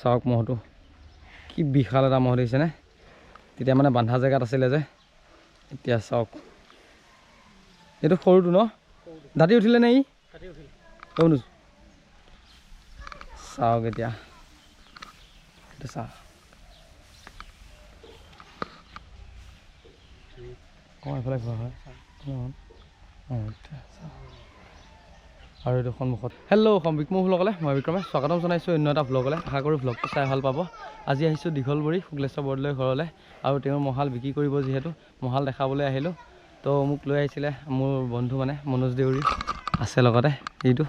চাওক মহটো। কি বিশাল এটা মহ দেখিছেনে? তেতিয়া মানে বান্ধা জেগাত আছিলে যে। এতিয়া চাওক। এইটো সৰুটো ন? দাঁতি উঠিলে নে ই? চাওক এতিয়া। এইটো চাওক। অঁ এইফালে খোৱা হয়। অঁ এতিয়া চাওক। আৰু এইটো সন্মুখত। হেল্ল' বিক্ৰমসকলে মই বিক্ৰমে। স্বাগতম জনাইছোঁ অন্য এটা ভ্লগলৈ আশা কৰোঁ ভ্লগটো চাই ভাল পাব। আজি আহিছোঁ দীঘলবৰী শুক্লেশ্বৰ বৰদলৈ ঘৰলৈ। আৰু তেওঁৰ মহাল বিক্ৰী কৰিব যিহেতু মহাল দেখাবলৈ আহিলোঁ। তো মোক লৈ আহিছিলে মোৰ বন্ধু মানে মনোজ দেউৰী আছে লগতে এইটো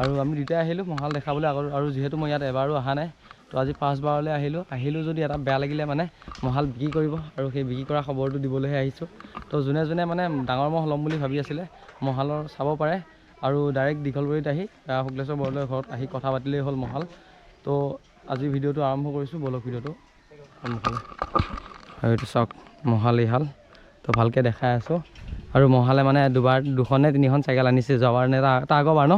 আৰু আমি দুটাই আহিলোঁ মহাল দেখাবলৈ আগত আৰু যিহেতু মই ইয়াত এবাৰো অহা নাই তো আজি পাঁচবাৰলৈ আহিলোঁ। আহিলোঁ যদি এটা বেয়া লাগিলে মানে মহাল বিক্ৰী কৰিব। আৰু সেই বিক্ৰী কৰা খবৰটো দিবলৈহে আহিছোঁ। তো যোনে যোনে মানে ডাঙৰ মহ ল'ম বুলি ভাবি আছিলে মহালৰ চাব পাৰে। আৰু ডাইৰেক্ট দীঘলবৰীত আহি শুক্লেশ্বৰ বৰদলৈ ঘৰত আহি কথা পাতিলেই হ'ল মহাল। তো আজি ভিডিঅ'টো আৰম্ভ কৰিছোঁ বলক ভিডিঅ'টো। সন্মুখলৈ। আৰু এইটো চাওক মহাল ইহাল তো ভালকৈ দেখাই আছোঁ। আৰু মহালে মানে দুবাৰ দুখন নে তিনিখন চাইকেল আনিছে যোৱাবাৰ নে তাৰ তাৰ আগৰবাৰ ন?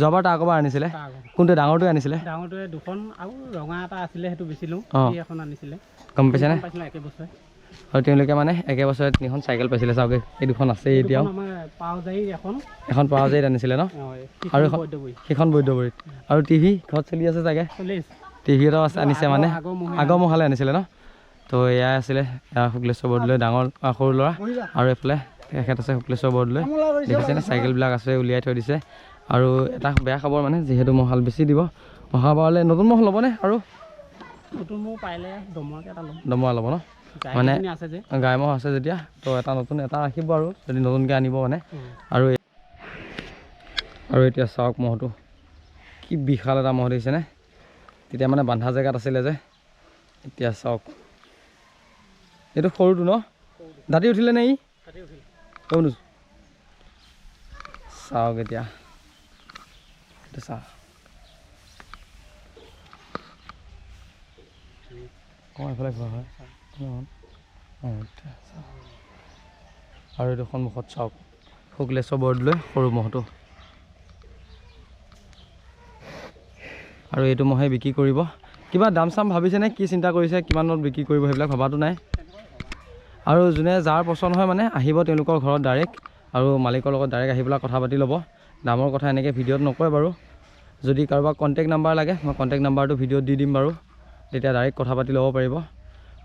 যোৱাবাৰ তাৰ আগৰবাৰ আনিছিলে। কোনটো ডাঙৰটোৱে আনিছিলে? ডাঙৰটোৱে দুখন আৰু ৰঙা এটা আছিলে সেইটো বেচিলোঁ এখন আনিছিলে। গম পাইছেনে? একে বছৰে। আৰু তেওঁলোকে মানে একে বছৰে তিনিখন চাইকেল পাইছিলে চাওক। এই দুখন আছেই এতিয়াও। এখন। পাৱাজাৰীত আনিছিলে ন? আৰু সেইখন বৈদ্যবৰীত আৰু টিভি ঘৰত চলি আছে চাগে? টিভি এটাও আছে আনিছে মানে? আগৰ মহে মহালে আনিছিলে ন? তো এয়াই আছিলে শুক্লেশ্বৰ বৰদলৈ ডাঙৰ সৰু ল'ৰা। আৰু এইফালে তেখেত আছে শুক্লেশ্বৰ বৰদলৈ। দেখিছেনে চাইকেলবিলাক আছে উলিয়াই থৈ দিছে। আৰু এটা বেয়া খবৰ মানে যিহেতু মহাল বেছি দিব। অহাবাৰলৈ নতুন মহ ল'বনে আৰু? নতুন মোৰ পাৰিলে দমুৱাকৈ এটা ল'ম। দমৰা ল'ব ন? মানে- গাই মহ আছে যেতিয়া তো এটা নতুন এটা ৰাখিব আৰু যদি নতুনকৈ আনিব মানে। আৰু আৰু এতিয়া চাওক মহটো। কি বিশাল এটা মহ দেখিছেনে? তেতিয়া মানে বান্ধা জেগাত আছিলে যে। এতিয়া চাওক। এইটো সৰুটো ন? দাঁতি উঠিলে নে ই? চাওক এতিয়া। এইটো চাওক। অঁ এইফালে খোৱা হয়। আৰু এইটো সন্মুখত চাওক শুক্লেশ্বৰ বৰদলৈ সৰু মহটো। আৰু এইটো মহে বিক্ৰী কৰিব। কিবা দাম চাম ভাবিছেনে কি চিন্তা কৰিছে কিমানত বিক্ৰী কৰিব সেইবিলাক ভবাটো নাই। আৰু যোনে যাৰ পচন্দ হয় মানে আহিব তেওঁলোকৰ ঘৰত ডাইৰেক্ট আৰু মালিকৰ লগত ডাইৰেক্ট আহি পেলাই কথা পাতি ল'ব। দামৰ কথা এনেকৈ ভিডিঅ'ত নকয় বাৰু। যদি কাৰোবাক কণ্টেক্ট নাম্বাৰ লাগে মই কণ্টেক্ট নাম্বাৰটো ভিডিঅ'ত দি দিম বাৰু। তেতিয়া ডাইৰেক্ট কথা পাতি ল'ব পাৰিব।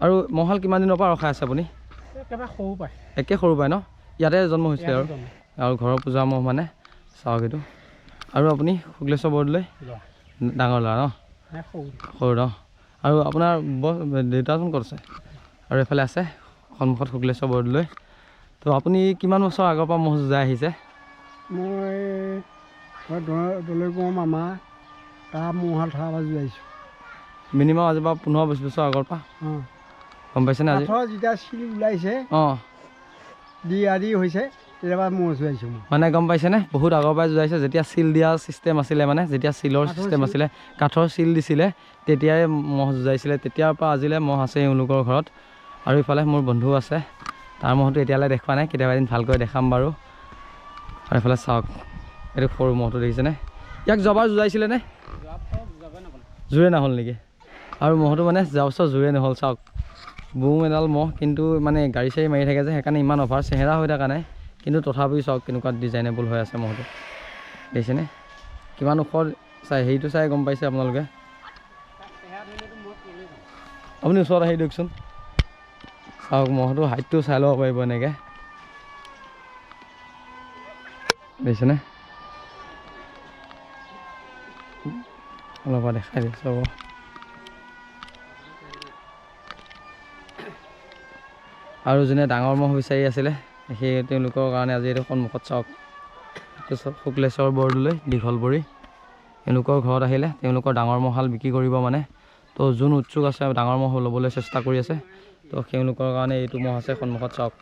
আৰু মহাল কিমান দিনৰ পৰা ৰখাই আছে আপুনি? একেবাৰে সৰু পায়। একে সৰু পাই ন? ইয়াতে জন্ম হৈছিলে আৰু। আৰু ঘৰৰ পূজা মহ মানে চাওক এইটো। আৰু আপুনি শুক্লেশ্বৰ বৰদলৈ। ডাঙৰ ল'ৰা ন? সৰু। ন? আৰু আপোনাৰ দেউতাজন ক'ত আছে? আৰু এইফালে আছে সন্মুখত শুক্লেশ্বৰ বৰদলৈ। তো আপুনি কিমান বছৰ আগৰ পৰা মহ যুঁজাই আহিছে? মই দলৈপুৰ মামা তাৰ মোহাল থোৱা বাজু আহিছোঁ মিনিমাম আজিৰ পৰা পোন্ধৰ বিছ বছৰ আগৰ পৰা? অঁ। গম পাইছেনে আজি? কাঠৰ যেতিয়া চিল ওলাইছে অঁ। দি আদি হৈছে তেতিয়াৰ পৰা মহ জুৱাইছোঁ মই। মানে গম পাইছেনে বহুত আগৰ পৰাই যুঁজাইছে যেতিয়া চিল দিয়া ছিষ্টেম আছিলে মানে যেতিয়া চিলৰ ছিষ্টেম আছিলে কাঠৰ চিল দিছিলে তেতিয়াই মহ যুঁজাইছিলে তেতিয়াৰ পৰা আজিলৈ মহ আছে এওঁলোকৰ ঘৰত। আৰু ইফালে মোৰ বন্ধু আছে তাৰ মহটো এতিয়ালৈ দেখুওৱা নাই কেতিয়াবা এদিন ভালকৈ দেখাম বাৰু। আৰু এইফালে চাওক এইটো সৰু মহটো দেখিছেনে ইয়াক যোৱাবাৰ যুঁজাইছিলেনে জোৰে নহ'ল নেকি? আৰু মহটো মানে যোৱা বছৰ জোৰে নহ'ল চাওক। বুম এডাল মহ কিন্তু মানে গাড়ী চাড়ী মাৰি থাকে যে সেইকাৰণে ইমান অভাৰ চেহেৰা হৈ থকা নাই। কিন্তু তথাপিও চাওক কেনেকুৱা ডিজাইনেবল হৈ আছে মহটো। দেখিছেনে? কিমান ওখ চাই হেৰিটো চাই গম পাইছে আপোনালোকে। আপুনি ওচৰত আহি দিয়কচোন। চাওক মহটো হাইটটো চাই ল'ব পাৰিব এনেকৈ। দেখিছেনে? অলপ দেখাই দিছোঁ আৰু যোনে ডাঙৰ মহ বিচাৰি আছিলে সেই তেওঁলোকৰ কাৰণে আজি এইটো সন্মুখত চাওক। শুক্লেশ্বৰ বৰদলৈ দীঘলবৰী এওঁলোকৰ ঘৰত আহিলে তেওঁলোকৰ ডাঙৰ মহাল বিক্ৰী কৰিব মানে। তো যোন উৎসুক আছে ডাঙৰ মহ ল'বলৈ চেষ্টা কৰি আছে তো তেওঁলোকৰ কাৰণে এইটো মহ আছে সন্মুখত চাওক।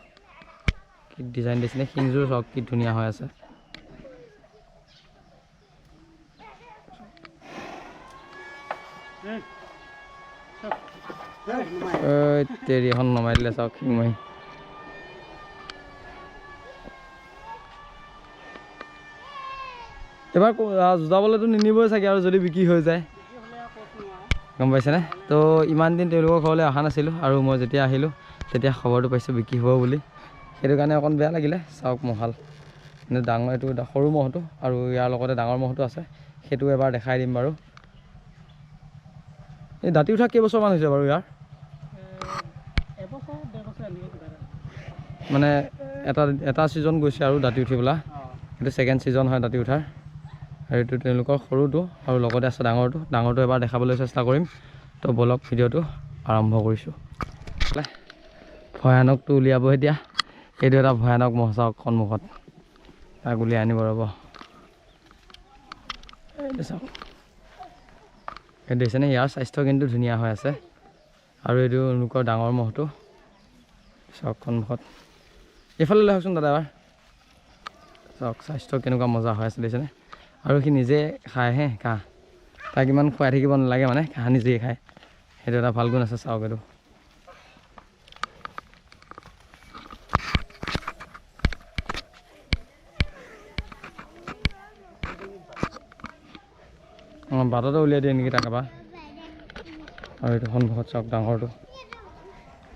কি ডিজাইন দিছিলে শিংযোৰ চাওক কি ধুনীয়া হৈ আছে। তেৰি এখন নমাই দিলে নিনিবই চাগে আৰু যদি বিক্ৰী হৈ যায়। গম পাইছেনে? তো ইমান দিন তেওঁলোকৰ ঘৰলৈ অহা নাছিলোঁ আৰু মই যেতিয়া আহিলোঁ তেতিয়া খবৰটো পাইছোঁ বিক্ৰী হ'ব বুলি। সেইটো কাৰণে অকণ বেয়া লাগিলে। চাওক মহাল। কিন্তু ডাঙৰ এইটো সৰু মহটো আৰু ইয়াৰ লগতে ডাঙৰ মহটো আছে। সেইটো এবাৰ দেখাই দিম বাৰু। এই দাঁতি উঠা কেইবছৰমান হৈছে বাৰু ইয়াৰ এবছৰ ডেৰ বছৰ এনেকৈ কিবা এটা মানে এটা এটা ছিজন গৈছে আৰু দাঁতি উঠিবলৈ এইটো ছেকেণ্ড ছিজন হয় দাঁতি উঠাৰ। আৰু এইটো তেওঁলোকৰ সৰুটো আৰু লগতে আছে ডাঙৰটো। ডাঙৰটো এবাৰ দেখাবলৈ চেষ্টা কৰিম। তো বলক ভিডিঅ'টো আৰম্ভ কৰিছোঁ। ভয়ানকটো উলিয়াব এতিয়া। এইটো এটা ভয়ানক মহ চাওক সন্মুখত। তাক উলিয়াই আনিব ৰ'ব। চাওক। দেখিছেনে? ইয়াৰ স্বাস্থ্য কিন্তু ধুনীয়া হৈ আছে। আৰু এইটো লোকৰ ডাঙৰ মহটো। চাওক সন্মুখত। এইফালে লৈ আহকচোন দাদা এবাৰ। চাওক স্বাস্থ্য কেনেকুৱা মজা হৈ আছে দেখিছেনে? আৰু সি নিজে খায়হে ঘাঁহ তাক ইমান খুৱাই থাকিব নালাগে মানে ঘাঁহ নিজেই খায়। সেইটো এটা ভাল গুণ আছে চাওক এইটো। অঁ বাটতে উলিয়াই দিয়ে নেকি তাক এবাৰ? আৰু এইটো সন্মুখত চাওক ডাঙৰটো।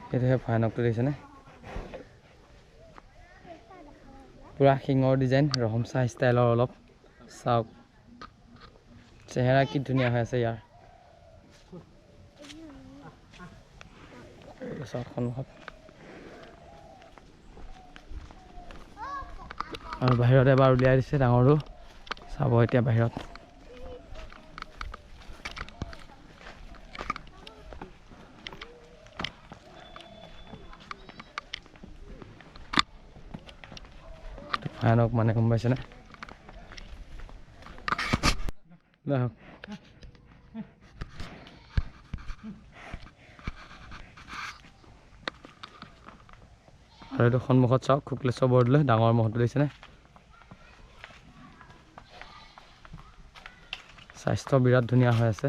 সেইটোহে ভয়ানকটো দেখিছেনে? পূৰা শিঙৰ ডিজাইন ৰহমচা ষ্টাইলৰ অলপ। চাওক চেহেৰা কি ধুনীয়া হৈ আছে ইয়াৰ। সন্মুখত। আৰু বাহিৰত এবাৰ উলিয়াই দিছে ডাঙৰটো চাব এতিয়া বাহিৰত। ভয়ানক মানে গম পাইছেনে আৰু এইটো সন্মুখত চাওক শুক্লেশ্বৰ বৰদলৈ ডাঙৰ মহটো দেখিছেনে স্বাস্থ্য বিৰাট ধুনীয়া হৈ আছে।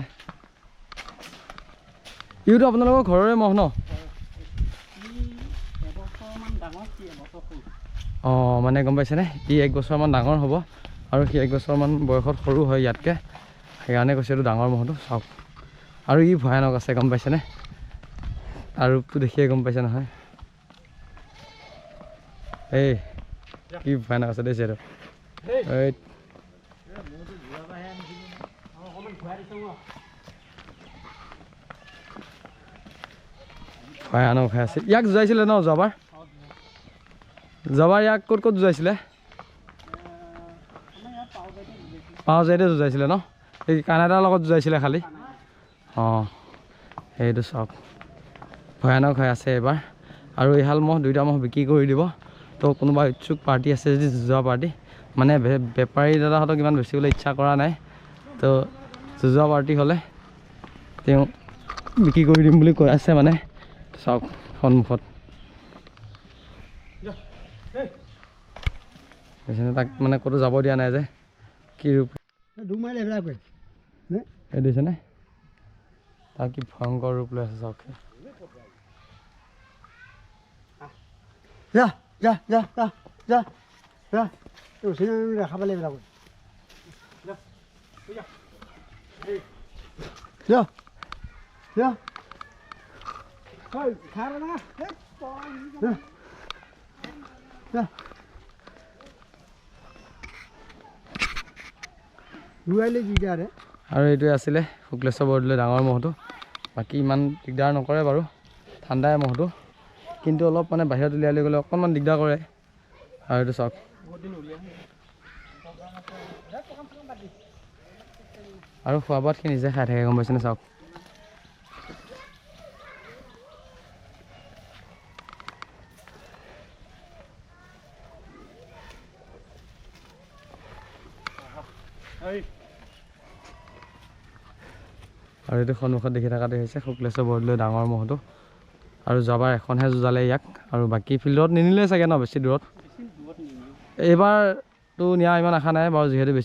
ইওতো আপোনালোকৰ ঘৰৰে মহ ন? অঁ মানে গম পাইছেনে? ই এক বছৰমান ডাঙৰ হ'ব আৰু সি এক বছৰমান বয়সত সৰু হয় ইয়াতকৈ। সেইকাৰণে কৈছে এইটো ডাঙৰ মহটো চাওক। আৰু ই ভয়ানক আছে গম পাইছেনে? তাৰ ৰূপটো দেখিয়ে গম পাইছে নহয়। এই কি ভয়ানক আছে দেখিছে এইটো এই ভয়ানক হৈ আছে। ইয়াক জুজাইছিলে ন যোৱাবাৰ? যোৱাবাৰ ইয়াক ক'ত ক'ত জুজাইছিলে? পাওঁ যাইতে যুঁজাইছিলে ন? এই কানাডাৰ লগত যুঁজাইছিলে খালি? অঁ সেইটো চাওক। ভয়ানক হৈ আছে এইবাৰ। আৰু এইহাল মহ দুইটা মহ বিক্ৰী কৰি দিব। তো কোনোবা ইচ্ছুক পাৰ্টি আছে যদি যুঁজোৱা পাৰ্টি। মানে বেপাৰী দাদাহঁতক ইমান বেচিবলৈ ইচ্ছা কৰা নাই। তো যুঁজোৱা পাৰ্টি হ'লে তেওঁ বিক্ৰী কৰি দিম বুলি কৈ আছে মানে। চাওক সন্মুখত। বুজিছেনে তাক মানে ক'তো যাব দিয়া নাই যে। কি ৰূপ? এই দেখিছেনে তাৰ কি ভয়ংকৰ ৰূপ লৈ আছে চাওক দেখা পালে এইবিলাক যা যা খাই না যা দুৱাইলে যিটাৰে আৰু এইটোৱে আছিলে শুক্লেশ্বৰ বৰদলৈ ডাঙৰ মহটো। বাকী ইমান দিগদাৰ নকৰে বাৰু ঠাণ্ডাই মহটো। কিন্তু অলপ মানে বাহিৰত উলিয়াই গ'লে অকণমান দিগদাৰ কৰে। আৰু এইটো চাওক। আৰু খোৱা বোৱাত সি নিজে খাই থাকে গম পাইছেনে চাওক? আৰু এইটো সন্মুখত দেখি থকাটো হৈছে শুক্লেশ্বৰ বৰদলৈ ডাঙৰ মহটো। আৰু যোৱাবাৰ এখনহে যুঁজালে ইয়াক আৰু বাকী ফিল্ডত নিনিলে চাগে ন বেছি দূৰত? এইবাৰতো নিয়া ইমান আশা নাই বাৰু যিহেতু বেছি